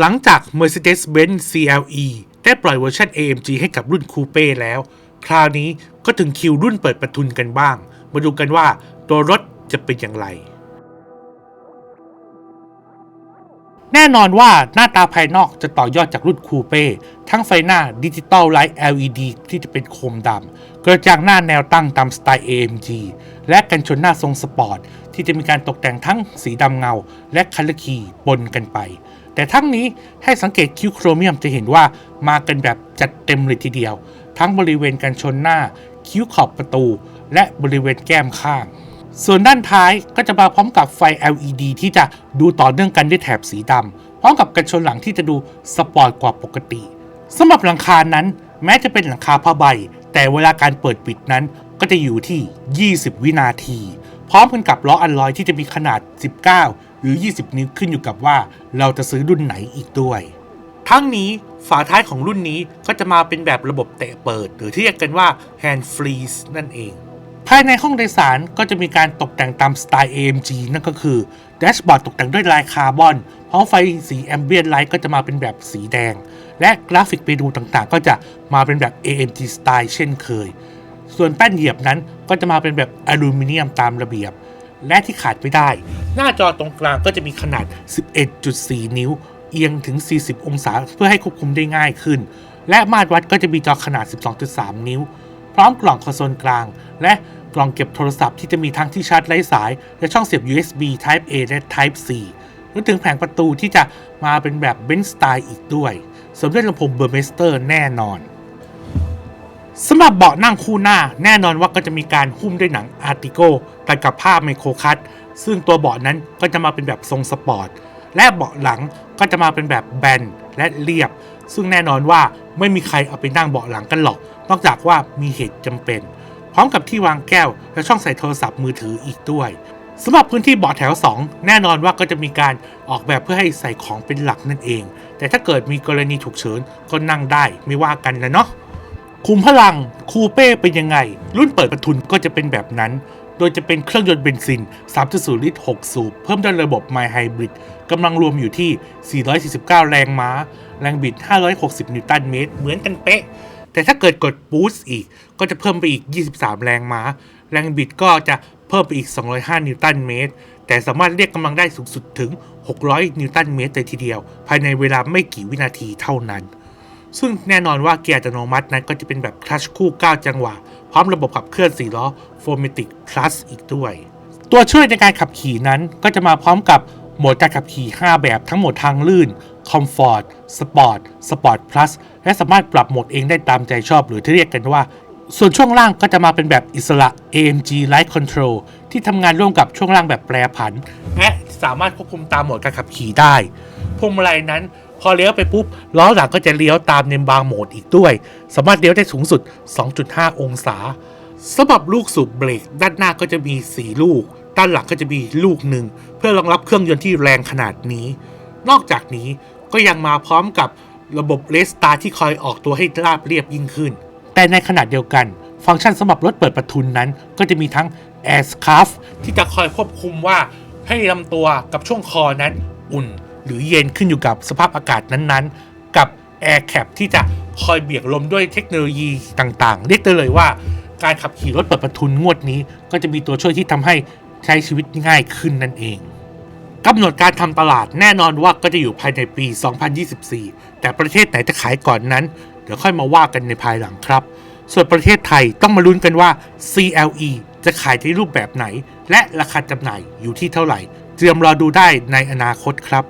หลังจาก Mercedes-Benz CLE ได้ปล่อยเวอร์ชัน AMG ให้กับรุ่นคูเป้แล้ว คราวนี้ก็ถึงคิวรุ่นเปิดประทุนกันบ้าง มาดูกันว่าตัวรถจะเป็นอย่างไร แน่นอนว่าหน้าตาภายนอกจะต่อยอดจากรุ่นคูเป้ทั้งไฟหน้าดิจิตอลไลท์ LED ที่จะเป็นโคมดำกระจังหน้าแนวตั้งตามสไตล์ AMG และกันชนหน้าทรงสปอร์ตที่จะมีการตกแต่งทั้งสีดำเงา และคัลเลอร์คีปนกันไป แต่ทั้งนี้ให้สังเกตคิ้วโครเมียมจะเห็นว่ามากันแบบจัดเต็มเลยทีเดียว ทั้งบริเวณกันชนหน้า คิ้วขอบประตู และบริเวณแก้มข้าง ส่วนด้านท้ายก็จะมาพร้อมกับไฟ LED ที่จะดูต่อเนื่องกันด้วยแถบสีดำพร้อมกับกันชนหลังที่จะดูสปอร์ตกว่าปกติสำหรับหลังคานั้น แม้จะเป็นหลังคาผ้าใบ แต่เวลาการเปิดปิดนั้นก็จะอยู่ที่ 20 วินาที พร้อมกันกับล้ออัลลอยที่จะมีขนาด 19 หรือ 20 นิ้วขึ้นอยู่กับว่าเราจะซื้อรุ่นไหนอีกด้วย ทั้งนี้ฝาท้ายของรุ่นนี้ก็จะมาเป็นแบบระบบเตะเปิด หรือที่เรียกกันว่า hand freeze นั่นเอง ภายในห้องโดยสารก็จะมีการตกแต่งตามสไตล์ AMG นั่นก็คือแดชบอร์ดตกแต่งด้วยลายคาร์บอนเพราะไฟสีแอมเบียนไลท์ก็จะมาเป็นแบบสีแดง และกราฟิกเมนูต่างๆ ก็จะมาเป็นแบบ AMG สไตล์เช่นเคย ส่วนแป้นเหยียบนั้นก็จะมาเป็นแบบอลูมิเนียมตามระเบียบ และที่ขาดไม่ได้ หน้าจอตรงกลางก็จะมีขนาด 11.4 นิ้ว เอียงถึง 40 องศาเพื่อให้ควบคุมได้ง่ายขึ้น และมาตรวัดก็จะมีจอขนาด 12.3 นิ้ว พร้อมกล่องคอนโซลกลาง และกล่องเก็บโทรศัพท์ที่จะมีทั้งที่ชาร์จไร้สาย และช่องเสียบ USB Type A และ Type C รวมถึงแผงประตูที่จะมาเป็นแบบเบนสไตล์อีกด้วย สมด้วยลำโพงเบอร์เมสเตอร์แน่นอนสำหรับเบาะนั่งคู่หน้าแน่นอนว่าก็จะมีการหุ้มด้วยหนังอาร์ติโกตัดกับผ้าไมโครคัต ซึ่งตัวเบาะนั้นก็จะมาเป็นแบบทรงสปอร์ต และเบาะหลังก็จะมาเป็นแบบแบนและเรียบ ซึ่งแน่นอนว่าไม่มีใครเอาไปนั่งเบาะหลังกันหรอก นอกจากว่ามีเหตุจำเป็น พร้อมกับที่วางแก้วและช่องใส่โทรศัพท์มือถืออีกด้วยสำหรับพื้นที่เบาะแถว 2 แน่นอนว่าก็จะมีการออกแบบเพื่อให้ใส่ของเป็นหลักนั่นเอง แต่ถ้าเกิดมีกรณีฉุกเฉินก็นั่งได้ไม่ว่ากันนะเนาะ คุมพลังคูเป้เป็นยังไง รุ่นเปิดประทุนก็จะเป็นแบบนั้น โดยจะเป็นเครื่องยนต์เบนซิน 3.0 ลิตร 6 สูบ เพิ่มด้วยระบบ My Hybrid กำลังรวมอยู่ที่ 449 แรงม้า แรงบิด 560 นิวตันเมตร เหมือนกันเป๊ะ แต่ถ้าเกิดกดบูสต์อีก ก็จะเพิ่มไปอีก 23 แรงม้า แรงบิดก็จะเพิ่มไปอีก 205 นิวตันเมตร แต่สามารถเรียกกำลังได้สูงสุดถึง 600 นิวตันเมตรเลยทีเดียว ภายในเวลาไม่กี่วินาทีเท่านั้น ซึ่งแน่นอนว่าเกียร์อัตโนมัตินั้นก็จะเป็นแบบคลัชคู่ 9 จังหวะ พร้อมระบบขับเคลื่อน4ล้อ f o r m a t i c Plus อีกด้วย ตัวช่วยในการขับขี่นั้นก็จะมาพร้อมกับโหมดการขับขี่ 5 แบบทั้งหมดทางลื่น Comfort Sport Sport Plus และสามารถปรับโหมดเองได้ตามใจชอบหรือที่เรียกกันว่า ส่วนช่วงล่างก็จะมาเป็นแบบอิสระ AMG Light Control ที่ทำงานร่วมกับช่วงล่างแบบแปรผัน และสามารถควบคุมตามโหมดการขับขี่ได้พวงมาลัยนั้น พอเลี้ยวไปปุ๊บล้อหลังก็จะเลี้ยวตามในบางโหมดอีกด้วย สามารถเลี้ยวได้สูงสุด 2.5 องศาสำหรับลูกสูบเบรกด้านหน้าก็จะมี 4 ลูก ด้านหลังก็จะมีลูกหนึ่งเพื่อรองรับเครื่องยนต์ที่แรงขนาดนี้ นอกจากนี้ก็ยังมาพร้อมกับระบบเลสตาที่คอยออกตัวให้ราบเรียบยิ่งขึ้น แต่ในขณะเดียวกัน ฟังก์ชันสำหรับรถเปิดประทุนนั้น ก็จะมีทั้ง Air Scarf ที่จะคอยควบคุมว่าให้ลำตัวกับช่วงคอนั้นอุ่น หรือเย็นขึ้นอยู่กับสภาพอากาศนั้นๆ กับ Air Cap ที่จะคอยเบี่ยงลมด้วยเทคโนโลยีต่างๆ เรียกได้เลยว่า การขับขี่รถเปิดประทุนงวดนี้ ก็จะมีตัวช่วยที่ทำให้ใช้ชีวิตง่ายขึ้นนั่นเองกำหนดการทำตลาดแน่นอนว่าก็จะอยู่ภายในปี 2024 แต่ประเทศไหนจะขายก่อนนั้น เดี๋ยวค่อยมาว่ากันในภายหลังครับ ส่วนประเทศไทยต้องมาลุ้นกันว่า CLE จะขายในรูปแบบไหน และราคาจำหน่ายอยู่ที่เท่าไหร่ เตรียมรอดูได้ในอนาคตครับ